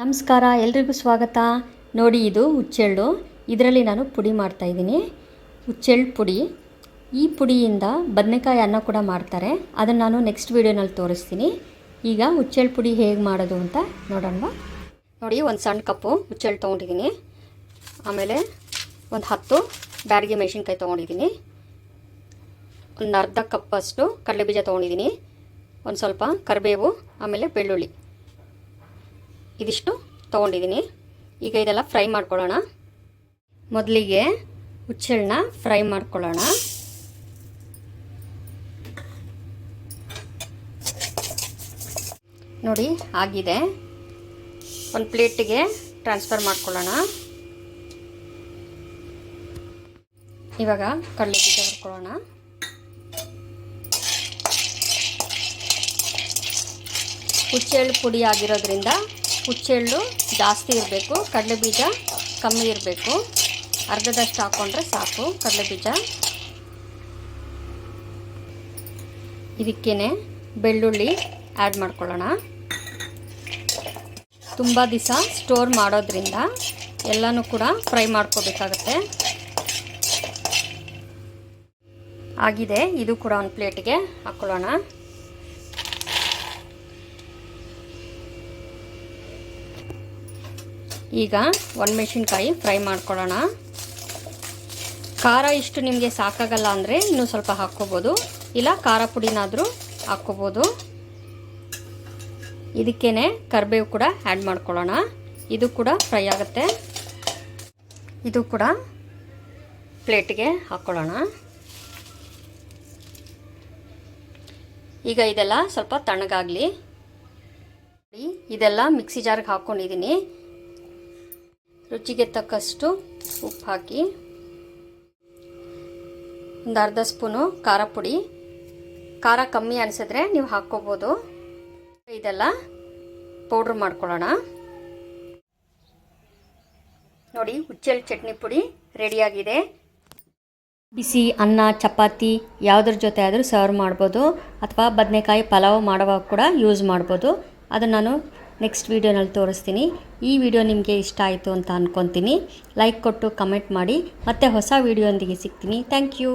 ನಮಸ್ಕಾರ, ಎಲ್ರಿಗೂ ಸ್ವಾಗತ. ನೋಡಿ, ಇದು ಹುಚ್ಚೆಳ್ಳು ಇದರಲ್ಲಿ ನಾನು ಪುಡಿ ಮಾಡ್ತಾಯಿದ್ದೀನಿ ಹುಚ್ಚೆಳ್ಳು ಪುಡಿ. ಈ ಪುಡಿಯಿಂದ ಬದನೆಕಾಯಿ ಅನ್ನ ಕೂಡ ಮಾಡ್ತಾರೆ. ಅದನ್ನು ನಾನು ನೆಕ್ಸ್ಟ್ ವೀಡಿಯೋನಲ್ಲಿ ತೋರಿಸ್ತೀನಿ. ಈಗ ಹುಚ್ಚೆಳ್ಳು ಪುಡಿ ಹೇಗೆ ಮಾಡೋದು ಅಂತ ನೋಡೋಣ ನೋಡಿ, ಒಂದು ಸಣ್ಣ ಕಪ್ಪು ಹುಚ್ಚೆಳ್ಳು ತೊಗೊಂಡಿದ್ದೀನಿ. ಆಮೇಲೆ ಒಂದು ಹತ್ತು ಬ್ಯಾಡಿಗೆ ಮೆಣಸಿನ್ಕಾಯಿ ತೊಗೊಂಡಿದ್ದೀನಿ. ಒಂದು ಅರ್ಧ ಕಪ್ಪಷ್ಟು ಕಡಲೆಬೀಜ ತೊಗೊಂಡಿದ್ದೀನಿ. ಒಂದು ಸ್ವಲ್ಪ ಕರಿಬೇವು, ಆಮೇಲೆ ಬೆಳ್ಳುಳ್ಳಿ. ಇದಿಷ್ಟು ತೊಗೊಂಡಿದ್ದೀನಿ. ಈಗ ಇದೆಲ್ಲ ಫ್ರೈ ಮಾಡ್ಕೊಳ್ಳೋಣ. ಮೊದಲಿಗೆ ಹುಚ್ಚೆಳ್ಳನ್ನ ಫ್ರೈ ಮಾಡ್ಕೊಳ್ಳೋಣ. ನೋಡಿ, ಆಗಿದೆ. ಒಂದು ಪ್ಲೇಟಿಗೆ ಟ್ರಾನ್ಸ್ಫರ್ ಮಾಡ್ಕೊಳ್ಳೋಣ. ಇವಾಗ ಕಡಲೆ ಬೀಜ ಹುರ್ಕೊಳ್ಳೋಣ. ಹುಚ್ಚೆಳ್ಳು ಪುಡಿ ಆಗಿರೋದ್ರಿಂದ ಹುಚ್ಚೆಳ್ಳು ಜಾಸ್ತಿ ಇರಬೇಕು, ಕಡಲೆ ಬೀಜ ಕಮ್ಮಿ ಇರಬೇಕು. ಅರ್ಧದಷ್ಟು ಹಾಕ್ಕೊಂಡ್ರೆ ಸಾಕು, ಕಡಲೆ ಬೀಜ. ಇದಕ್ಕೇ ಬೆಳ್ಳುಳ್ಳಿ ಆ್ಯಡ್ ಮಾಡ್ಕೊಳ್ಳೋಣ. ತುಂಬ ದಿವಸ ಸ್ಟೋರ್ ಮಾಡೋದ್ರಿಂದ ಎಲ್ಲನೂ ಕೂಡ ಫ್ರೈ ಮಾಡ್ಕೋಬೇಕಾಗತ್ತೆ. ಆಗಿದೆ, ಇದು ಕೂಡ ಒಂದು ಪ್ಲೇಟಿಗೆ ಹಾಕ್ಕೊಳ್ಳೋಣ ಈಗ ಒಣಮೆಣ್ಸಿನ್ಕಾಯಿ ಫ್ರೈ ಮಾಡ್ಕೊಳ್ಳೋಣ. ಖಾರ ಇಷ್ಟು ನಿಮಗೆ ಸಾಕಾಗಲ್ಲ ಅಂದರೆ ಇನ್ನೂ ಸ್ವಲ್ಪ ಹಾಕ್ಕೋಬೋದು. ಇಲ್ಲ ಖಾರ ಪುಡಿನಾದರೂ ಹಾಕ್ಕೋಬೋದು. ಇದಕ್ಕೇ ಕರಿಬೇವು ಕೂಡ ಆ್ಯಡ್ ಮಾಡ್ಕೊಳ್ಳೋಣ. ಇದು ಕೂಡ ಫ್ರೈ ಆಗುತ್ತೆ. ಇದು ಕೂಡ ಪ್ಲೇಟ್ಗೆ ಹಾಕ್ಕೊಳ್ಳೋಣ. ಈಗ ಇದೆಲ್ಲ ಸ್ವಲ್ಪ ತಣ್ಣಗಾಗಲಿ. ಇದೆಲ್ಲ ಮಿಕ್ಸಿ ಜಾರ್ಗೆ ಹಾಕ್ಕೊಂಡಿದ್ದೀನಿ ರುಚಿಗೆ ತಕ್ಕಷ್ಟು ಉಪ್ಪು ಹಾಕಿ, ಒಂದು ಅರ್ಧ ಸ್ಪೂನು ಖಾರ ಪುಡಿ. ಖಾರ ಕಮ್ಮಿ ಅನಿಸಿದ್ರೆ ನೀವು ಹಾಕ್ಕೋಬೋದು. ಇದೆಲ್ಲ ಪೌಡ್ರ್ ಮಾಡ್ಕೊಳ್ಳೋಣ. ನೋಡಿ ಹುಚ್ಚಲ್ ಚಟ್ನಿ ಪುಡಿ ರೆಡಿಯಾಗಿದೆ. ಬಿಸಿ ಅನ್ನ, ಚಪಾತಿ, ಯಾವುದ್ರ ಜೊತೆ ಆದರೂ ಸರ್ವ್ ಮಾಡ್ಬೋದು. ಅಥವಾ ಬದನೆಕಾಯಿ ಪಲಾವ್ ಮಾಡುವಾಗ ಕೂಡ ಯೂಸ್ ಮಾಡ್ಬೋದು. ಅದನ್ನು ನಾನು ನೆಕ್ಸ್ಟ್ ವೀಡಿಯೋನಲ್ಲಿ ತೋರಿಸ್ತೀನಿ. ಈ ವಿಡಿಯೋ ನಿಮಗೆ ಇಷ್ಟ ಆಯಿತು ಅಂತ ಅಂದ್ಕೊತೀನಿ ಲೈಕ್ ಕೊಟ್ಟು ಕಮೆಂಟ್ ಮಾಡಿ. ಮತ್ತೆ ಹೊಸ ವೀಡಿಯೋಂದಿಗೆ ಸಿಗ್ತೀನಿ. Thank you